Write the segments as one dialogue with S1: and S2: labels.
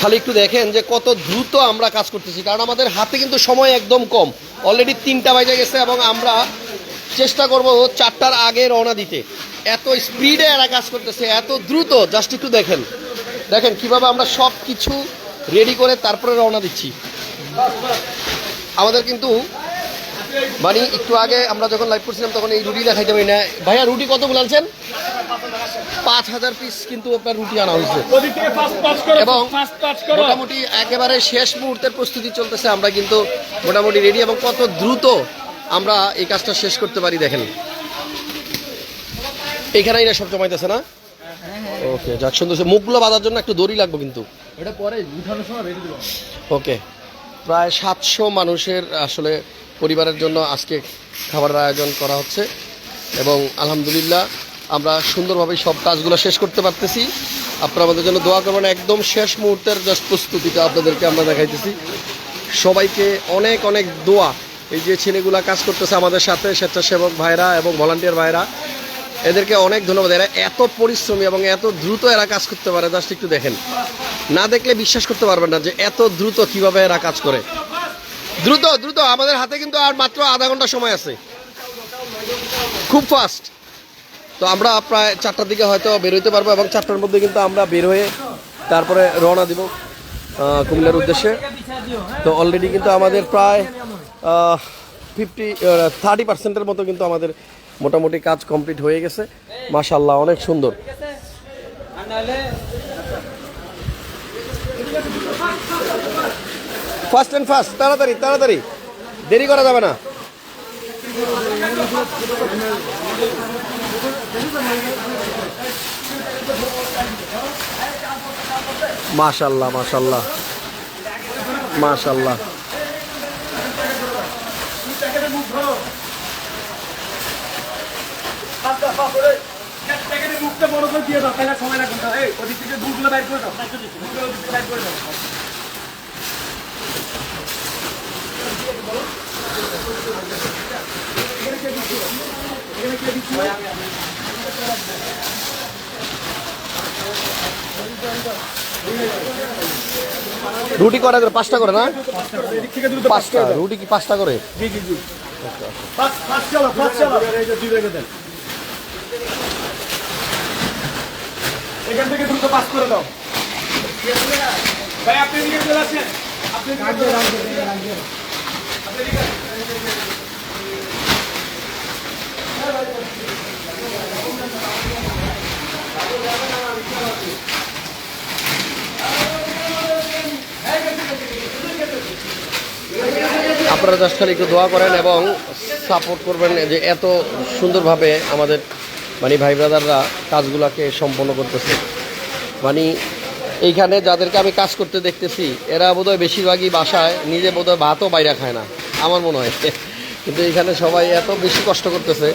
S1: খালি একটু দেখেন যে কত দ্রুত আমরা কাজ করতেছি, কারণ আমাদের হাতে কিন্তু সময় একদম কম। অলরেডি তিনটা বাজে গেছে এবং আমরা চেষ্টা করব চারটার আগে রওনা দিতে। এত স্পিডে এরা কাজ করতেছে, এত দ্রুত। জাস্ট একটু দেখেন। দেখেন কীভাবে আমরা সব কিছু রেডি করে তারপরে রওনা দিচ্ছি। আমাদের কিন্তু মানে একটু আগে আমরা যখন লাইভ করছিলাম তখন এই রুটি দেখাইতে পারি না। ভাইয়া, রুটি কতগুলো আনছেন? পাঁচ হাজার পিস কিন্তু আপনার রুটি আনা হয়েছে। এবং
S2: ফাস্ট টাচ করো।
S1: মোটামুটি একেবারে শেষ মুহূর্তের প্রস্তুতি চলতেছে আমরা কিন্তু মোটামুটি রেডি এবং কত দ্রুত আমরা এই কাজটা শেষ করতে পারি দেখেন। এখানেই না সব জমাইতেছে না? ওকে যাক সুন্দর মুখগুলো বাঁধার জন্য একটু দড়ি লাগবে কিন্তু।
S2: এটা পরে উঠানোর সময় রেডি দেবো।
S1: ওকে প্রায় সাতশো মানুষের আসলে পরিবারের জন্য আজকে খাবারের আয়োজন করা হচ্ছে এবং আলহামদুলিল্লাহ আমরা সুন্দরভাবে সব কাজগুলো শেষ করতে পারতেছি। আপনারা আমাদের জন্য দোয়া করবেন। একদম শেষ মুহূর্তের জাস্ট প্রস্তুতিটা আপনাদেরকে আমরা দেখাইতেছি। সবাইকে অনেক অনেক দোয়া। এই যে ছেলেগুলা কাজ করতেছে আমাদের সাথে, স্বেচ্ছাসেবক ভাইরা এবং ভলান্টিয়ার ভাইরা, এদেরকে অনেক ধন্যবাদ। এরা এত পরিশ্রমী এবং এত দ্রুত এরা কাজ করতে পারে, জাস্ট একটু দেখেন। না দেখলে বিশ্বাস করতে পারবেন না যে এত দ্রুত কীভাবে এরা কাজ করে। দ্রুত দ্রুত, আমাদের হাতে কিন্তু আর মাত্র আধা ঘণ্টা সময় আছে। খুব ফাস্ট তো আমরা প্রায় চারটার দিকে হয়তো বেরোতে পারব এবং চারটার মধ্যে কিন্তু আমরা বের হয়ে তারপরে রওনা দিব কুমিল্লার উদ্দেশ্যে। তো অলরেডি কিন্তু আমাদের প্রায় ফিফটি থার্টি পার্সেন্টের মতো কিন্তু আমাদের মোটামুটি কাজ কমপ্লিট হয়ে গেছে। মাশাল্লাহ অনেক সুন্দর। ফার্স্ট অ্যান্ড ফার্স্ট তাড়াতাড়ি তাড়াতাড়ি। দেরি করা যাবে না। মাশাল্লাহ মাশাল্লাহ। মাশাল্লাহ।
S2: মুখটা বড় করে দিয়ে দাও তাহলে সময় লাগবে এই ওদিক থেকে দুধগুলো বাইর করে দাও বাইর করে দাও
S1: রুটি করা করে পাঁচটা করে না? পাঁচটা রুটি কি পাঁচটা করে?
S2: এখান থেকে দ্রুত পাস করে দাও। ভাই আপনি চলে আসেন। আপনি
S1: আপনারা জাস্ট খালি একটু দোয়া করেন এবং সাপোর্ট করবেন যে এত সুন্দরভাবে আমাদের মানে ভাই ব্রাদাররা কাজগুলোকে সম্পন্ন করতেছে। মানে এইখানে যাদেরকে আমি কাজ করতে দেখতেছি, এরা বোধহয় বেশিরভাগই বাসায় নিজে বোধহয় ভাতও বাইরে খায় না, আমার মনে হয়। কিন্তু এখানে সবাই এত বেশি কষ্ট করতেছে।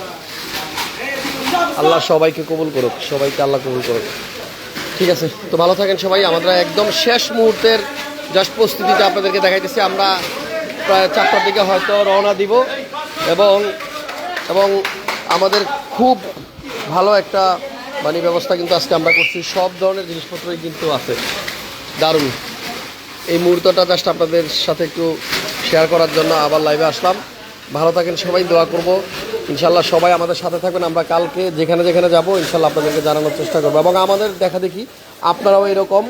S1: আল্লাহ সবাইকে কবুল করুক, সবাইকে আল্লাহ কবুল করুক। ঠিক আছে, তো ভালো থাকেন সবাই। আমরা একদম শেষ মুহূর্তের জাস্ট প্রস্তুতিটা আপনাদেরকে দেখাইতেছি। আমরা প্রায় চারটার দিকে হয়তো রওনা দিব। এবং এবং আমাদের খুব ভালো একটা মানে ব্যবস্থা কিন্তু আজকে আমরা করছি। সব ধরনের জিনিসপত্রই কিন্তু আছে। দারুণ। এই মুহূর্তটা জাস্ট আপনাদের সাথে একটু শেয়ার করার জন্য আবার লাইভে আসলাম। ভালো থাকেন, সবাই দোয়া করব। ইনশাল্লাহ সবাই আমাদের সাথে থাকবেন। আমরা কালকে যেখানে যেখানে যাব ইনশাল্লাহ আপনাদেরকে জানানোর চেষ্টা করব। এবং আমাদের দেখা দেখি, আপনারাও এরকম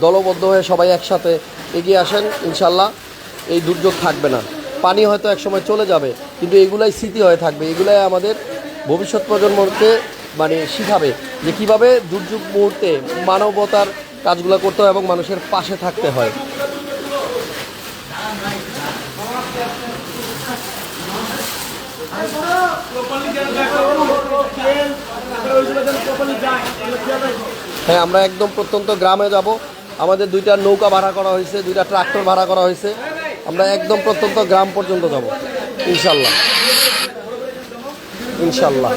S1: দলবদ্ধ হয়ে সবাই একসাথে এগিয়ে আসেন ইনশাল্লাহ এই দুর্যোগ থাকবে না। পানি হয়তো একসময় চলে যাবে, কিন্তু এগুলাই স্মৃতি হয়ে থাকবে। এগুলাই আমাদের ভবিষ্যৎ প্রজন্মকে মানে শিখাবে যে কীভাবে দুর্যোগ মুহূর্তে মানবতার কাজগুলো করতে হয় এবং মানুষের পাশে থাকতে হয়। হ্যাঁ আমরা একদম প্রত্যন্ত গ্রামে যাব। আমাদের দুইটা নৌকা ভাড়া করা হয়েছে, দুইটা ট্রাক্টর ভাড়া করা হয়েছে। আমরা একদম প্রত্যন্ত গ্রাম পর্যন্ত যাব ইনশাল্লাহ। ইনশাল্লাহ।